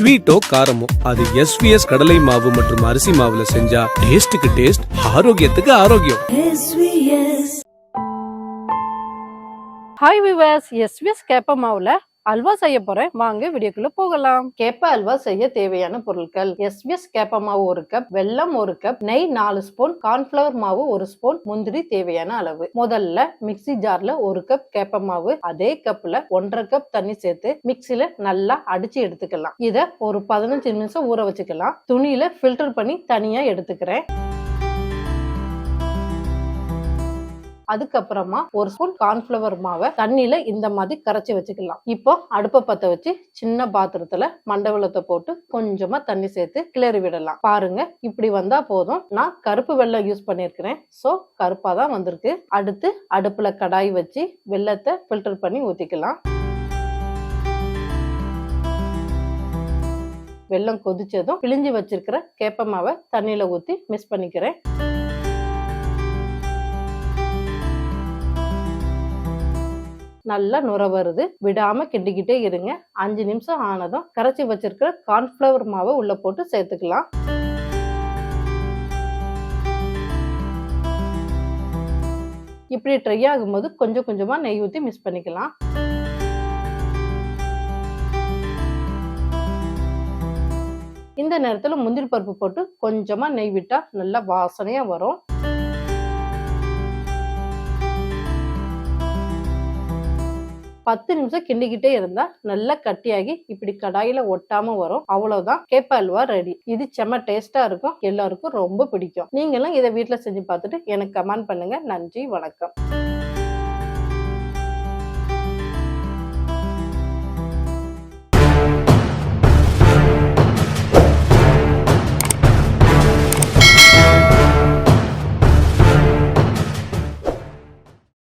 ஸ்வீட்டோ காரமோ அது எஸ்விஎஸ் கடலை மாவு மற்றும் அரிசி மாவுல செஞ்சா டேஸ்டுக்கு டேஸ்ட் ஆரோக்கியத்துக்கு ஆரோக்கியம். ஹாய் விவர்ஸ் எஸ்விஎஸ் கேப்ப மாவுல அல்வா செய்ய போறேன். வாங்க வீடியோக்குள்ள போகலாம். கேப்ப அல்வா செய்ய தேவையான பொருட்கள். எஸ்விஎஸ் கேப்ப மாவு ஒரு கப் வெல்லம் ஒரு கப் நெய் நாலு ஸ்பூன் கார்ன்ஃபிளவர் மாவு ஒரு ஸ்பூன் முந்திரி தேவையான அளவு. முதல்ல மிக்ஸி ஜார்ல ஒரு கப் கேப்ப மாவு அதே கப்ல ஒன்றரை கப் தண்ணி சேர்த்து மிக்சில நல்லா அடிச்சு எடுத்துக்கலாம். இத ஒரு பதினஞ்சு நிமிஷம் ஊற வச்சுக்கலாம். துணியில ஃபில்டர் பண்ணி தனியா எடுத்துக்கிறேன். அதுக்கப்புறமா ஒரு ஸ்பூன் கார்ன்ஃபிளவர் மாவை தண்ணியில இந்த மாதிரி கரைச்சி வச்சுக்கலாம். இப்போ அடுப்பை பத்த வச்சு சின்ன பாத்திரத்துல மண்டவளத்தை போட்டு கொஞ்சமா தண்ணி சேர்த்து கிளறி விடலாம். பாருங்க இப்படி வந்தா போதும். நான் கருப்பு வெள்ளம் யூஸ் பண்ணியிருக்கிறேன். ஸோ கருப்பா தான் வந்திருக்கு. அடுத்து அடுப்புல கடாய் வச்சு வெள்ளத்தை ஃபில்டர் பண்ணி ஊத்திக்கலாம். வெள்ளம் கொதிச்சதும் பிழிஞ்சு வச்சிருக்கிற கேப்ப மாவை தண்ணியில ஊத்தி மிக்ஸ் பண்ணிக்கிறேன். நல்லா நுர வருது. விடாம கிண்டிக்கிட்டே இருங்க. அஞ்சு நிமிஷம் ஆனதும் கரைச்சி வச்சிருக்கிற கார்ன்ஃபிளவர் மாவை உள்ள போட்டு சேர்த்துக்கலாம். இப்படி ட்ரை ஆகும்போது கொஞ்சம் கொஞ்சமா நெய் ஊற்றி மிக்ஸ் பண்ணிக்கலாம். இந்த நேரத்துல முந்திரி பருப்பு போட்டு கொஞ்சமா நெய் விட்டா நல்லா வாசனையா வரும். பத்து நிமிஷம் கிண்டிக்கிட்டே இருந்தா நல்லா கட்டியாகி இப்படி கடாயில ஒட்டாம வரும். அவ்வளவுதான். கேப்ப அல்வா ரெடி இது செம்ம டேஸ்டா இருக்கும். எல்லாருக்கும் ரொம்ப பிடிக்கும். நீங்களும் இதை வீட்டுல செஞ்சு பார்த்துட்டு எனக்கு கமெண்ட் பண்ணுங்க. நன்றி வணக்கம்.